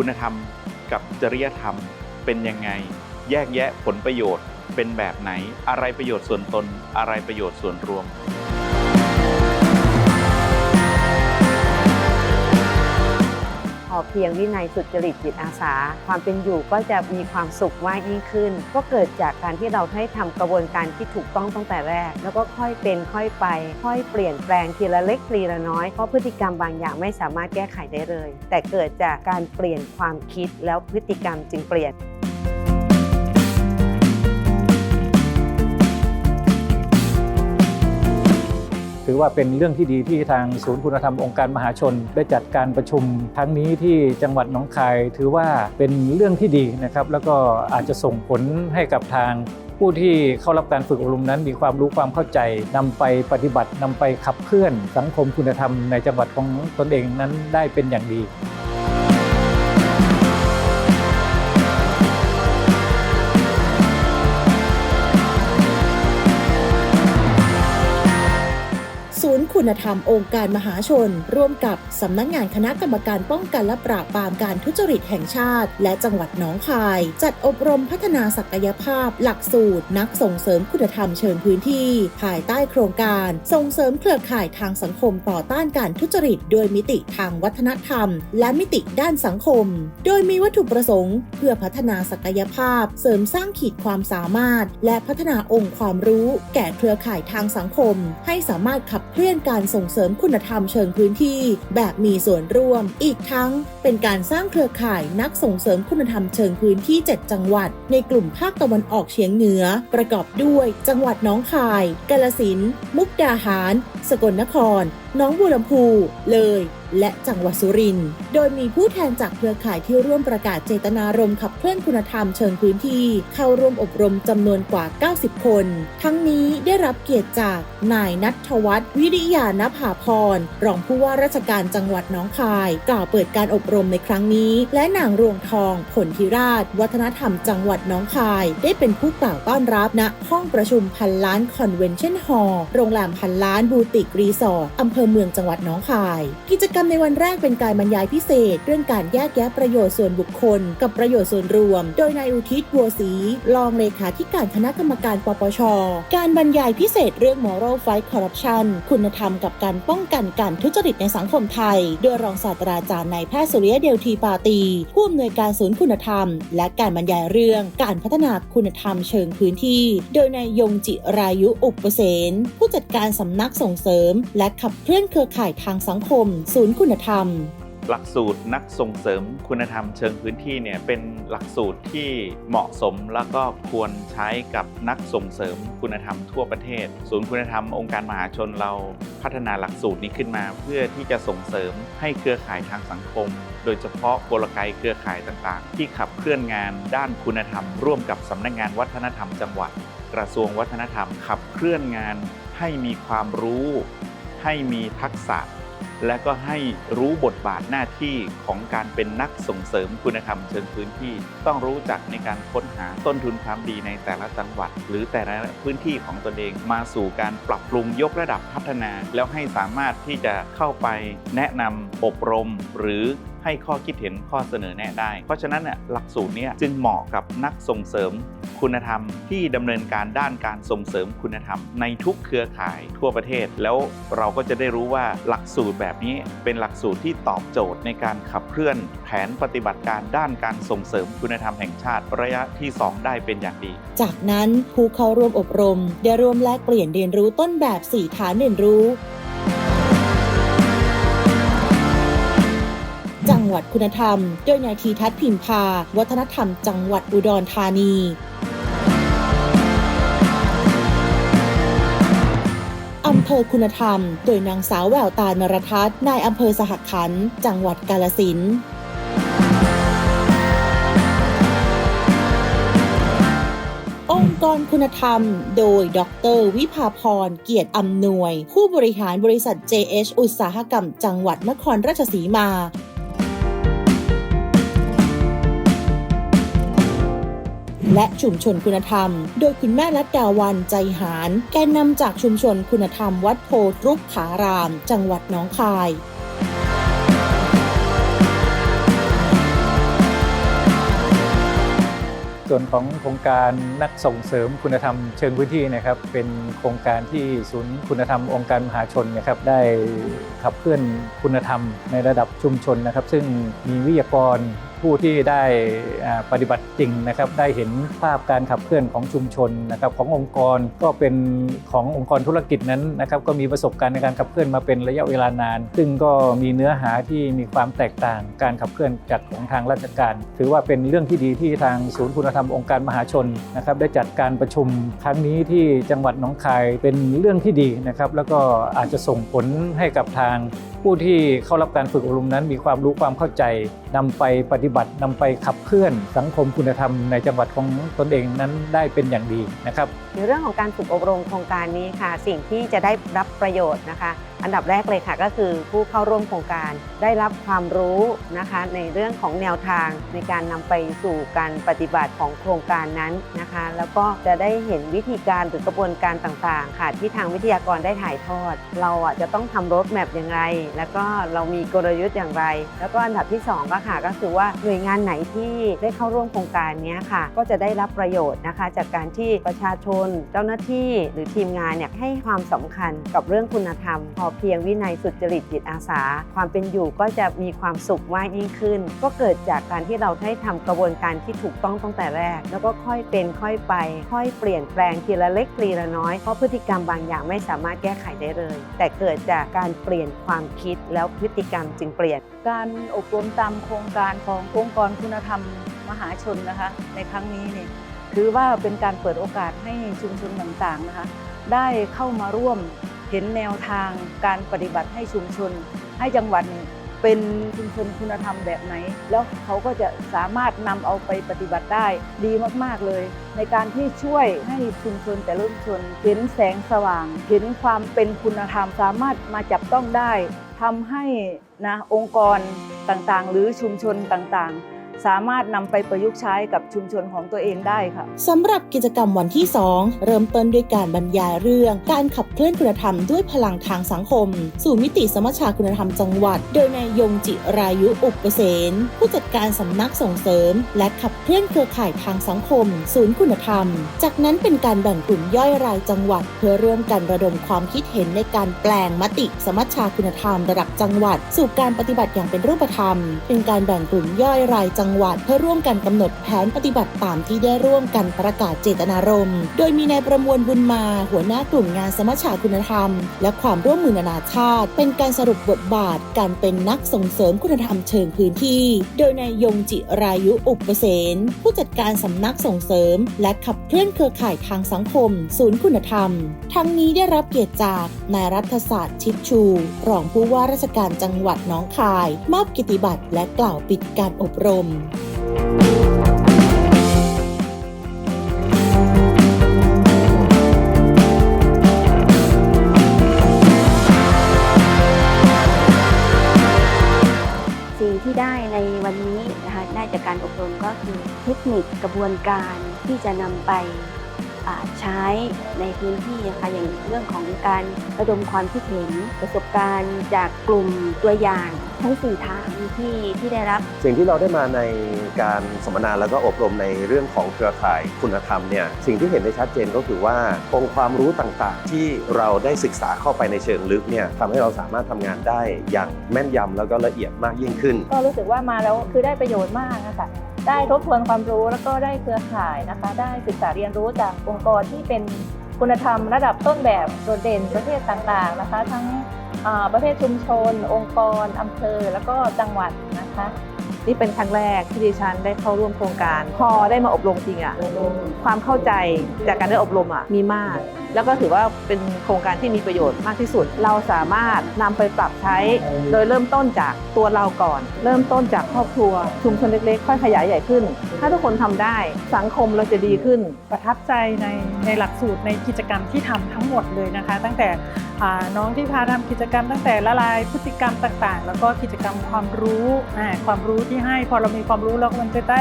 คุณธรรมกับจริยธรรมเป็นยังไง แยกแยะผลประโยชน์เป็นแบบไหน อะไรประโยชน์ส่วนตน อะไรประโยชน์ส่วนรวม อเพียงวินัยสุจริตจิตอาสา ความเป็นอยู่ก็จะมีความสุขมากยิ่งขึ้น ก็เกิดจากการที่เราให้ทำกระบวนการที่ถูกต้องตั้งแต่แรก แล้วก็ค่อยเป็นค่อยไป ค่อยเปลี่ยนแปลงทีละเล็กทีละน้อยเพราะพฤติกรรมบางอย่างไม่สามารถแก้ไขได้เลย แต่เกิดจากการเปลี่ยนความคิดแล้วพฤติกรรมจึงเปลี่ยน ถือว่าเป็นเรื่องที่ดีที่ทางศูนย์คุณธรรมองค์การมหาชน ได้จัดการประชุมครั้งนี้ที่จังหวัดหนองคาย ถือว่าเป็นเรื่องที่ดีนะครับ แล้วก็อาจจะส่งผลให้กับทางผู้ที่เข้ารับการฝึกอบรมนั้นมีความรู้ความเข้าใจนำไปปฏิบัตินำไปขับเคลื่อนสังคมคุณธรรมในจังหวัดของตนเองนั้นได้เป็นอย่างดี คุณธรรมองค์การมหาชน ร่วมกับสำนักงานคณะกรรมการป้องกันและปราบปรามการทุจริตแห่งชาติ และจังหวัดหนองคาย จัดอบรมพัฒนาศักยภาพ หลักสูตร นักส่งเสริมคุณธรรมเชิงพื้นที่ ภายใต้โครงการ ส่งเสริมเครือข่ายทางสังคมต่อต้านการทุจริต โดยมิติทางวัฒนธรรม และมิติด้านสังคม โดยมีวัตถุประสงค์ เพื่อพัฒนาศักยภาพ เสริมสร้างขีดความสามารถ และพัฒนาองค์ความรู้ แก่เครือข่ายทางสังคม ให้สามารถขับเคลื่อนการส่งเสริมคุณธรรมเชิงพื้นที่ แบบมีส่วนร่วม อีกทั้งเป็นการสร้างเครือข่ายนักส่งเสริมคุณธรรมเชิงพื้นที่ 7 จังหวัด ในกลุ่มภาคตะวันออกเฉียงเหนือ ประกอบด้วย จังหวัดน้องคาย กาลสิน มุกดาหาร สกลนคร น้องบัวลำพู เลย และจังหวัดสุรินทร์ โดยมีผู้แทนจากเครือข่ายที่ร่วมประกาศเจตนารมณ์ขับเคลื่อนคุณธรรมเชิงพื้นที่ เข้าร่วมอบรมจำนวนกว่า 90 คน ทั้งนี้ได้รับเกียรติจากนายนัทวัฒน์วิริยานภาพร รองผู้ว่าราชการจังหวัดน้องคาย กล่าวเปิดการอบรมในครั้งนี้ และนางรวงทองผลธิราช วัฒนธรรมจังหวัดน้องคาย ได้เป็นผู้กล่าวต้อนรับณห้องประชุมพันล้านคอนเวนชั่นฮอลล์โรงแรมพันล้านบูติกรีสอร์ทอำเภอเมืองจังหวัดน้องคาย กิจกรรมในวันแรกเป็นการบรรยายพิเศษ เรื่องการแยกแยะประโยชน์ส่วนบุคคล กับประโยชน์ส่วนรวม โดยนายอุทิศบัวศรีรองเลขาธิการคณะกรรมการปปช การบรรยายพิเศษเรื่อง moral fight corruption คุณธรรมกับการป้องกันการทุจริตในสังคมไทย โดยรองศาสตราจารย์นายแพทย์สุริยะเดลทีปาตีผู้อำนวยการศูนย์คุณธรรม และการบรรยายเรื่องการพัฒนาคุณธรรมเชิงพื้นที่ โดยนายยงจิรายุอุปเสนผู้จัดการสำนักส่งเสริม และขับเคลื่อนเครือข่ายทางสังคม ศูนย์คุณธรรม หลักสูตรนักส่งเสริมคุณธรรมเชิงพื้นที่เนี่ยเป็นหลักสูตรที่เหมาะสมแล้วก็ควรใช้กับนักส่งเสริมคุณธรรมทั่วประเทศ ศูนย์คุณธรรมองค์การมหาชนเราพัฒนาหลักสูตรนี้ขึ้นมา เพื่อที่จะส่งเสริมให้เครือข่ายทางสังคม โดยเฉพาะกลไกเครือข่ายต่างๆ ที่ขับเคลื่อนงานด้านคุณธรรม ร่วมกับสำนักงานวัฒนธรรมจังหวัด กระทรวงวัฒนธรรมขับเคลื่อนงานให้มีความรู้ ให้มีทักษะ และก็ให้รู้บทบาทหน้าที่ของการเป็นนักส่งเสริมคุณธรรมเชิงพื้นที่ ต้องรู้จักในการค้นหาต้นทุนความดีในแต่ละจังหวัด หรือแต่ละพื้นที่ของตนเองมาสู่การปรับปรุงยกระดับพัฒนา แล้วให้สามารถที่จะเข้าไปแนะนำอบรมหรือ ให้ข้อคิดเห็นข้อเสนอแนะได้ เพราะฉะนั้นเนี่ยหลักสูตรเนี้จึงเหมาะกับนักส่งเสริมคุณธรรมที่ดำเนินการด้านการส่งเสริมคุณธรรม ในทุกเครือข่ายทั่วประเทศ แล้วเราก็จะได้รู้ว่าหลักสูตรแบบนี้เป็นหลักสูตรที่ตอบโจทย์ในการขับเคลื่อนแผนปฏิบัติการด้านการส่งเสริมคุณธรรมแห่งชาติระยะที่ 2 ได้เป็นอย่างดี จากนั้นผู้เข้าร่วมอบรม ได้ร่วมแลกเปลี่ยนเรียนรู้ต้นแบบ4ฐานเรียนรู้ หวัดคุณธรรม โดยนายทีทัศน์พิมพา วัฒนธรรมจังหวัดอุดรธานีอำเภอคุณธรรม โดยนางสาวแววตานรทัศน์นายอำเภอสหขัน จังหวัดกาลสินองค์กรคุณธรรม โดย ดร วิภาพร เกียรติอำนวย ผู้บริหารบริษัท JH อุตสาหกรรม จังหวัดนครราชสีมา และชุมชนคุณธรรม โดยคุณแม่รัตดาวันใจหาร แกนนำจากชุมชนคุณธรรมวัดโพตรุกขาราม จังหวัดหนองคายส่วนของโครงการนักส่งเสริมคุณธรรมเชิงพื้นที่นะครับเป็นโครงการที่ศูนย์คุณธรรมองค์การมหาชนนะครับได้ขับเคลื่อนคุณธรรมในระดับชุมชนนะครับ ซึ่งมีวิทยากร ผู้ที่ได้ปฏิบัติจริงนะครับได้เห็นภาพการขับเคลื่อนของชุมชนนะครับขององค์กรก็เป็นขององค์กรธุรกิจนั้นนะครับก็มีประสบการณ์ในการขับเคลื่อนมาเป็นระยะเวลานาน ซึ่งก็มีเนื้อหาที่มีความแตกต่างการขับเคลื่อนจากของทางราชการ ถือว่าเป็นเรื่องที่ดีที่ทางศูนย์คุณธรรมองค์การมหาชนนะครับได้จัดการประชุมครั้งนี้ที่จังหวัดหนองคายเป็นเรื่องที่ดีนะครับแล้วก็อาจจะส่งผลให้กับทางผู้ที่เข้ารับการฝึกอบรมนั้น มีความรู้ความเข้าใจนำไปปฏิบัตินำไปขับเคลื่อนสังคมคุณธรรมในจังหวัดของตนเองนั้นได้เป็นอย่างดีนะครับ ในเรื่องของการฝึกอบรมโครงการนี้ค่ะ สิ่งที่จะได้รับประโยชน์นะคะอันดับแรกเลยค่ะก็คือผู้เข้าร่วมโครงการได้รับความรู้นะคะในเรื่องของแนวทางในการนำไปสู่การปฏิบัติของโครงการนั้นนะคะ แล้วก็จะได้เห็นวิธีการหรือกระบวนการต่างๆ ค่ะที่ทางวิทยากรได้ถ่ายทอด เราอะจะต้องทำรถแมพอย่างไร แล้วก็เรามีกลยุทธ์อย่างไร แล้วก็อันดับที่สองก็ค่ะก็คือว่าหน่วยงานไหนที่ได้เข้าร่วมโครงการนี้ค่ะ ก็จะได้รับประโยชน์นะคะ จากการที่ประชาชนเจ้าหน้าที่หรือทีมงานเนี่ยให้ความสำคัญกับเรื่องคุณธรรมพอเพียงวินัยสุจริตจิตอาสา ความเป็นอยู่ก็จะมีความสุขมากยิ่งขึ้น ก็เกิดจากการที่เราได้ทำกระบวนการที่ถูกต้องตั้งแต่แรก แล้วก็ค่อยเป็นค่อยไป ค่อยเปลี่ยนแปลงทีละเล็กทีละน้อยเพราะพฤติกรรมบางอย่างไม่สามารถแก้ไขได้เลย แต่เกิดจากการเปลี่ยนความคิดแล้วพฤติกรรมจึงเปลี่ยน การอบรมตามโครงการขององค์กรคุณธรรมมหาชนนะคะ ในครั้งนี้เนี่ยถือว่าเป็นการเปิดโอกาสให้ชุมชนต่างๆนะคะ ได้เข้ามาร่วม เห็นแนวทางการปฏิบัติให้ชุมชน ให้จังหวัดเป็นชุมชนคุณธรรมแบบไหน แล้วเขาก็จะสามารถนำเอาไปปฏิบัติได้ดีมาก ๆ เลย ในการที่ช่วยให้ชุมชนแต่ละชุมชนเห็นแสงสว่าง เห็นความเป็นคุณธรรมสามารถมาจับต้องได้ทำให้นะองค์กรต่างๆ หรือชุมชนต่างๆ สามารถนำไปประยุกต์ใช้กับชุมชนของตัวเองได้ค่ะสำหรับกิจกรรมวันที่ 2 เริ่มต้นด้วยการบรรยายเรื่อง การขับเคลื่อนคุณธรรมด้วยพลังทางสังคม สู่มิติสมัชชาคุณธรรมจังหวัด โดยนายยงจิรายุอุปเกษนผู้จัดการสำนักส่งเสริม และขับเคลื่อนเครือข่ายทางสังคม ศูนย์คุณธรรม จากนั้นเป็นการแบ่งกลุ่มย่อยรายจังหวัด เพื่อร่วมกันระดมความคิดเห็นในการแปลงมติสมัชชาคุณธรรม ระดับจังหวัด สู่การปฏิบัติอย่างเป็นรูปธรรม เป็นการแบ่งกลุ่มย่อยรายจังงหวัด เพื่อร่วมกันกำหนดแผนปฏิบัติตามที่ได้ร่วมกันประกาศเจตนารมณ์ โดยมีนายประมวลบุญมา หัวหน้ากลุ่มงานสมัชชาคุณธรรม และความร่วมมือนานาชาติ เป็นการสรุปบทบาท การเป็นนักส่งเสริมคุณธรรมเชิงพื้นที่ โดยนายยงจิรายุอุปเกษนผู้จัดการสำนักส่งเสริม และขับเคลื่อนเครือข่ายทางสังคม ศูนย์คุณธรรม ทั้งนี้ได้รับเกียรติจากนายรัฐศาสตร์ชิดชู รองผู้ว่าราชการจังหวัดน้องคาย มอบกิติบัตรและกล่าวปิดการอบรมสิ่งที่ได้ในวันนี้นะคะได้จากการอบรมก็คือเทคนิคกระบวนการที่จะนำไป ใช้ในพื้นที่นะคะอย่างเรื่องของการระดมความคิดเห็นประสบการณ์จากกลุ่มตัวอย่างทั้งสี่ทางที่ที่ได้รับ สิ่งที่เราได้มาในการสัมมนาแล้วก็อบรมในเรื่องของเครือข่ายคุณธรรมเนี่ยสิ่งที่เห็นได้ชัดเจนก็คือว่าองค์ความรู้ต่างๆ ที่เราได้ศึกษาเข้าไปในเชิงลึกเนี่ยทำให้เราสามารถทำงานได้อย่างแม่นยำแล้วก็ละเอียดมากยิ่งขึ้น ก็รู้สึกว่ามาแล้วคือได้ประโยชน์มากนะคะ ได้ทบทวนความรู้แล้วก็ได้เครือข่ายนะคะ ได้ศึกษาเรียนรู้จากองค์กรที่เป็นคุณธรรมระดับต้นแบบโดดเด่นประเทศต่างๆนะคะ ทั้งประเภทชุมชน องค์กรอำเภอ แล้วก็จังหวัดนะคะ นี่เป็นครั้งแรกที่ดิฉันได้เข้าร่วมโครงการ พอได้มาอบรมจริงอะความเข้าใจจากการได้อบรมอะมีมาก แล้วก็ถือว่าเป็นโครงการที่มีประโยชน์มากที่สุด เราสามารถนำไปปรับใช้ โดยเริ่มต้นจากตัวเราก่อน เริ่มต้นจากครอบครัว ชุมชนเล็กๆ ค่อยขยายใหญ่ขึ้น ถ้าทุกคนทำได้สังคมเราจะดีขึ้นประทับใจใน ในหลักสูตรในกิจกรรมที่ทำทั้งหมดเลยนะคะ ตั้งแต่น้องที่พาทำกิจกรรม ตั้งแต่ละลายพฤติกรรมต่างๆ แล้วก็กิจกรรมความรู้ความรู้ที่ให้พอเรามีความรู้แล้วมันจะได้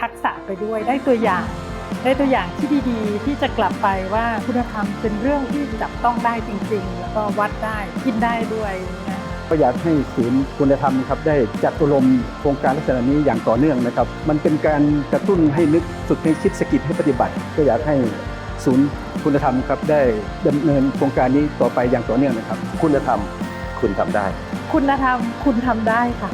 ทักษะไปด้วยได้ตัวอย่างได้ตัวอย่างที่ดีๆ ที่จะกลับไปว่าคุณธรรมเป็นเรื่องที่จับต้องได้จริง ๆ แล้วก็วัดได้คิดได้ด้วยนะก็อยากให้ศูนย์คุณธรรมครับได้จัดอบรมโครงการลักษณะนี้อย่างต่อเนื่องนะครับ มันเป็นการกระตุ้นให้นึกฝึกให้คิดสกิดให้ปฏิบัติ ก็อยากให้ ศูนย์คุณธรรมครับได้ดำเนินโครงการนี้ต่อไปอย่างต่อเนื่องนะครับ คุณธรรมคุณทำได้ คุณธรรมคุณทำได้ค่ะ